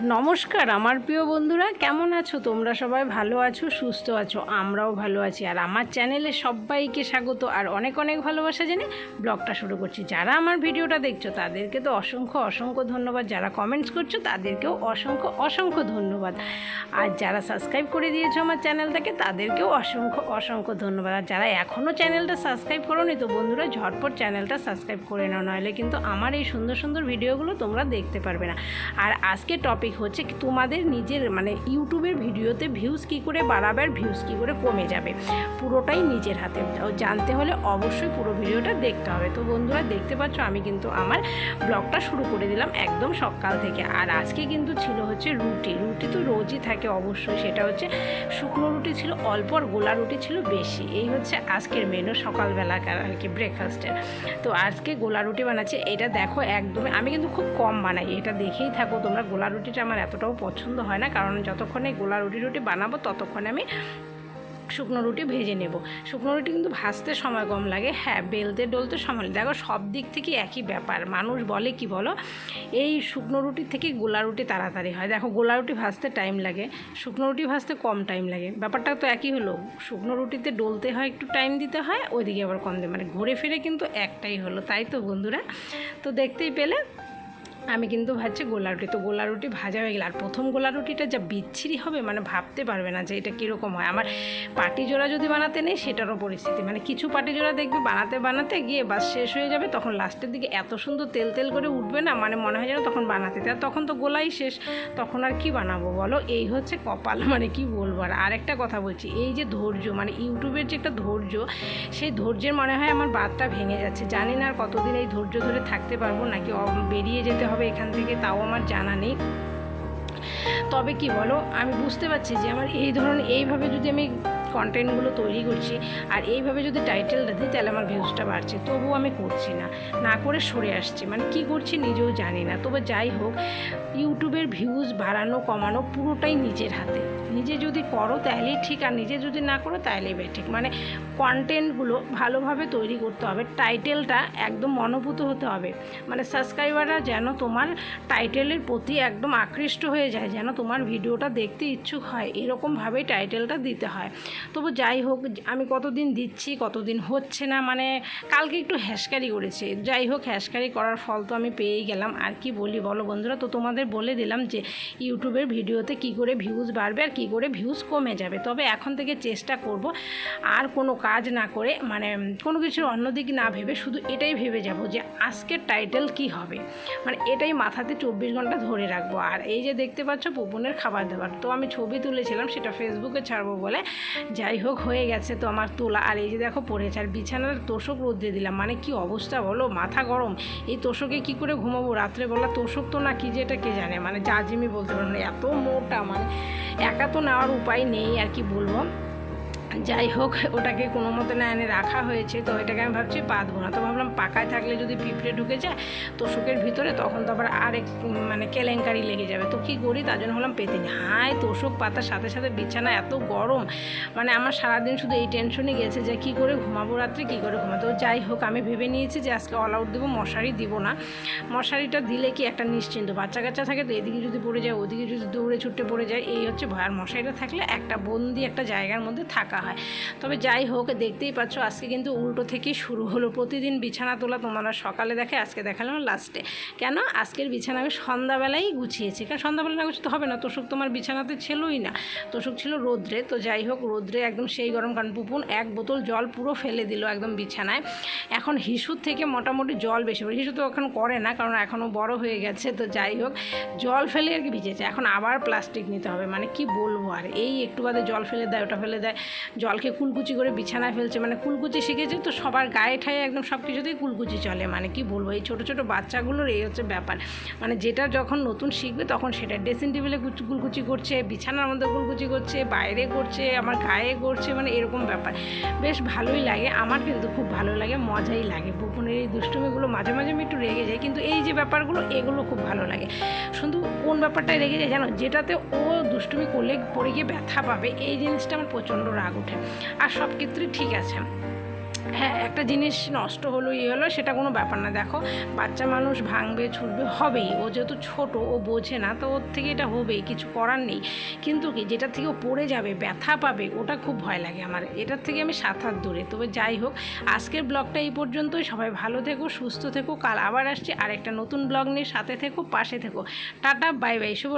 নমস্কার, আমার প্রিয় বন্ধুরা, কেমন আছো? তোমরা সবাই ভালো আছো, সুস্থ আছো, আমরাও ভালো আছি। আর আমার চ্যানেলে সবাইকে স্বাগত, আর অনেক অনেক ভালোবাসা জেনে ব্লগটা শুরু করছি। যারা আমার ভিডিওটা দেখছ, তাদেরকে তো অসংখ্য অসংখ্য ধন্যবাদ। যারা কমেন্টস করছ, তাদেরকেও অসংখ্য অসংখ্য ধন্যবাদ। আর যারা সাবস্ক্রাইব করে দিয়েছ আমার চ্যানেলটাকে, তাদেরকেও অসংখ্য অসংখ্য ধন্যবাদ। আর যারা এখনও চ্যানেলটা সাবস্ক্রাইব করোনি, তো বন্ধুরা, ঝটপট চ্যানেলটা সাবস্ক্রাইব করে নাও। নাহলে কিন্তু আমার এই সুন্দর সুন্দর ভিডিওগুলো তোমরা দেখতে পারবে না। আর আজকে টপিক হচ্ছে তোমাদের নিজের মানে ইউটিউবের ভিডিওতে ভিউজ কী করে বাড়াবে আর ভিউজ কী করে কমে যাবে। পুরোটাই নিজের হাতে। জানতে হলে অবশ্যই পুরো ভিডিওটা দেখতে হবে। তো বন্ধুরা, দেখতে পাচ্ছ আমি কিন্তু আমার ব্লগটা শুরু করে দিলাম একদম সকাল থেকে। আর আজকে কিন্তু ছিল হচ্ছে রুটি। রুটি তো রোজই থাকে অবশ্যই। সেটা হচ্ছে শুকনো রুটি ছিল, অল্প আর গোলা রুটি ছিল বেশি। এই হচ্ছে আজকের মেনু সকালবেলাকার আর কি ব্রেকফাস্টের তো আজকে গোলা রুটি বানাচ্ছি। এটা দেখো একদমই, আমি কিন্তু খুব কম বানাই। এটা দেখেই থাকো তোমরা, গোলা রুটিটা আমার এতটাও পছন্দ হয় না, কারণ যতক্ষণে গোলা রুটি রুটি বানাবো, ততক্ষণে আমি শুকনো রুটি ভেজে নেব। শুকনো রুটি কিন্তু ভাজতে সময় কম লাগে। হ্যাঁ বেলতে ডলতে সময় দেখো, সব দিক থেকে একই ব্যাপার। মানুষ বলে কি বলো? এই শুকনো রুটি থেকে গোলা রুটি তাড়াতাড়ি হয়। দেখো, গোলা রুটি ভাজতে টাইম লাগে। শুকনো রুটি ভাজতে কম টাইম লাগে। ব্যাপারটা তো একই হলো। শুকনো রুটিতে ডলতে হয়, একটু টাইম দিতে হয়, ওইদিকে আবার কম দিয়ে মানে ঘুরে ফিরে কিন্তু একটাই হলো। তাই তো বন্ধুরা? তো দেখতেই পেলে। আমি কিন্তু ভাবছি গোলা রুটি। তো গোলা রুটি ভাজা হয়ে গেল, আর প্রথম গোলা রুটিটা যা বিচ্ছিরি হবে মানে ভাবতে পারবে না যে এটা কীরকম হয়। আমার পাটি জোড়া যদি বানাতে নেই, সেটারও পরিস্থিতি। মানে কিছু পাটি জোড়া দেখবে বানাতে বানাতে গিয়ে বাস শেষ হয়ে যাবে, তখন লাস্টের দিকে এত সুন্দর তেল তেল করে উঠবে না মানে মনে হয় যেন তখন বানাতে। আর তখন তো গোলাই শেষ, তখন আর কি বানাবো বলো? এই হচ্ছে কপাল মানে কি বলব? আর আরেকটা কথা বলছি, এই যে ধৈর্য মানে ইউটিউবের যে একটা ধৈর্য, সেই ধৈর্যের মনে হয় আমার বাতটা ভেঙে যাচ্ছে। জানি না আর কতদিন এই ধৈর্য ধরে থাকতে পারব, নাকি বেরিয়ে যেতে হবে এখান থেকে, তাও আমার জানা নেই। তবে কি বলো, আমি বুঝতে পারছি যে আমার এই ধরনের, এইভাবে যদি আমি কন্টেন্টগুলো তৈরি করছি, আর এইভাবে যদি টাইটেলটা দিই, তাহলে আমার ভিউজটা বাড়ছে। তবুও আমি করছি না। না করে সরে আসছি। মানে কি করছি নিজেও জানি না। তবে যাই হোক ইউটিউবের ভিউজ বাড়ানো, কমানো পুরোটাই নিজের হাতে। নিজে যদি করো, তাহলেই ঠিক। আর নিজে যদি না করো, তাহলেই বে ঠিক। মানে কন্টেন্টগুলো ভালোভাবে তৈরি করতে হবে। টাইটেলটা একদম মনোভূত হতে হবে। মানে সাবস্ক্রাইবাররা যেন তোমার টাইটেলের প্রতি একদম আকৃষ্ট হয়ে যায়, যেন তোমার ভিডিওটা দেখতে ইচ্ছুক হয়। এরকমভাবেই টাইটেলটা দিতে হয়। তবু যাই হোক, আমি কতদিন দিচ্ছি, কতদিন হচ্ছে না মানে কালকে একটু হ্যাসকারি করেছে। যাই হোক, হ্যাসকারি করার ফল তো আমি পেয়েই গেলাম। আর কি বলি বলো বন্ধুরা, তো তোমাদের বলে দিলাম যে ইউটিউবের ভিডিওতে কি করে ভিউজ বাড়বে আর কি করে ভিউজ কমে যাবে। তবে এখন থেকে চেষ্টা করব আর কোনো কাজ না করে মানে কোনো কিছুর অন্যদিকে না ভেবে শুধু এটাই ভেবে যাব যে আজকের টাইটেল কি হবে। মানে এটাই মাথাতে চব্বিশ ঘণ্টা ধরে রাখব। আর এই যে দেখতে পাচ্ছ, পুপনের খাবার দাবার। তো আমি ছবি তুলেছিলাম, সেটা ফেসবুকে ছাড়বো বলে। যাই হোক, হয়ে গেছে তো আমার তোলা। আর এই যে দেখো, পড়েছে। আর বিছানার তোষক রোদ্রে দিলাম। মানে কি অবস্থা বলো? মাথা গরম। এই তোষকে কি করে ঘুমাবো? রাত্রেবেলা তোষক তো না কি যে এটা কে জানে? মানে জাজিমি বলতে পারব না। এত মোটা মানে একা তো নেওয়ার উপায় নেই। আর কি বলব? যাই হোক, ওটাকে কোনো মতে না এনে রাখা হয়েছে, তো এটাকে আমি ভাবছি বাঁধবো না। তো ভাবলাম পাকায় থাকলে যদি পিঁপড়ে ঢুকে যায় তোষকের ভিতরে, তখন তো আবার আরেক মানে কেলেঙ্কারি লেগে যাবে। তো কী করি? তার জন্য হলাম পেতে নি তোষক পাতার সাথে সাথে বিছানা এত গরম। মানে আমার সারাদিন শুধু এই টেনশনই গেছে যে কী করে ঘুমাবো রাত্রে, কী করে ঘুমাবো তো যাই হোক, আমি ভেবে নিয়েছি যে আজকে অল আউট দেবো, মশারি দিব না। মশারিটা দিলে কি একটা নিশ্চিন্ত? বাচ্চা কাচ্চা থাকে তো এদিকে যদি পড়ে যায়, ওদিকে যদি দৌড়ে ছুটে পড়ে যায়, এই হচ্ছে আর মশারিটা থাকলে একটা বন্দি একটা জায়গার মধ্যে থাকা হয়। তবে যাই হোক, দেখতেই পাচ্ছ আজকে কিন্তু উল্টো থেকেই শুরু হলো। প্রতিদিন বিছানা তোলা তোমরা সকালে দেখে, আজকে দেখালাম লাস্টে। কেন? আজকের বিছানা আমি সন্ধ্যাবেলাই গুছিয়েছি। কারণ সন্ধ্যাবেলা না গুছতে হবে না। তোষক তোমার বিছানাতে ছিলই না। তোষক ছিল রোদ্রে। তো যাই হোক, রোদ্রে একদম সেই গরম কারণ পুপুন এক বোতল জল পুরো ফেলে দিল একদম বিছানায়। এখন হিসুর থেকে মোটামুটি জল বেশি পড়ে। হিসু তো এখন করে না, কারণ এখনও বড় হয়ে গেছে। তো যাই হোক, জল ফেলে আর কি ভিজেছে। এখন আবার প্লাস্টিক নিতে হবে। মানে কি বলব আর? এই একটু বাদে জল ফেলে দেয়, ওটা ফেলে দেয়। জলকে কুলকুচি করে বিছানায় ফেলছে। মানে কুলকুচি শিখেছে তো সবার গায়ে ঠায়ে একদম সব কিছুতেই কুলকুচি চলে। মানে কি বলব, এই ছোটো ছোটো বাচ্চাগুলোর এই হচ্ছে ব্যাপার। মানে যেটা যখন নতুন শিখবে তখন সেটা ড্রেসিং টেবিলে কুচ- কুলকুচি করছে, বিছানার মধ্যে কুলকুচি করছে, বাইরে করছে, আমার গায়ে করছে মানে এরকম ব্যাপার। বেশ ভালোই লাগে। আমার কিন্তু খুব ভালো লাগে, মজাই লাগে। বুপুনের এই দুষ্টুমিগুলো মাঝে মাঝে আমি একটু রেগে যাই, কিন্তু এই যে ব্যাপারগুলো, এগুলো খুব ভালো লাগে। শুধু কোন ব্যাপারটায় রেগে যায় জানো? যেটাতে ও দুষ্টুমি করলে পড়ে গিয়ে ব্যথা পাবে, এই জিনিসটা আমার প্রচণ্ড রাগ ওঠে। আর সব ক্ষেত্রেই ঠিক আছে। হ্যাঁ একটা জিনিস নষ্ট হলো ইয়ে হলো, সেটা কোনো ব্যাপার না। দেখো, বাচ্চা মানুষ ভাঙবে, ছুটবে, হবেই। ও যেহেতু ছোট, ও বোঝে না, তো ওর থেকে এটা হবেই, কিছু করার নেই। কিন্তু কি যেটা থেকে ও পড়ে যাবে, ব্যথা পাবে, ওটা খুব ভয় লাগে আমার। এটার থেকে আমি সাত হাত দূরে। তবে যাই হোক, আজকের ব্লগটা এই পর্যন্তই। সবাই ভালো থেকো, সুস্থ থেকো। কাল আবার আসছি। আর একটা নতুন ব্লগ নিয়ে সাথে থেকো, পাশে থেকো। Tata, bye bye. শুভ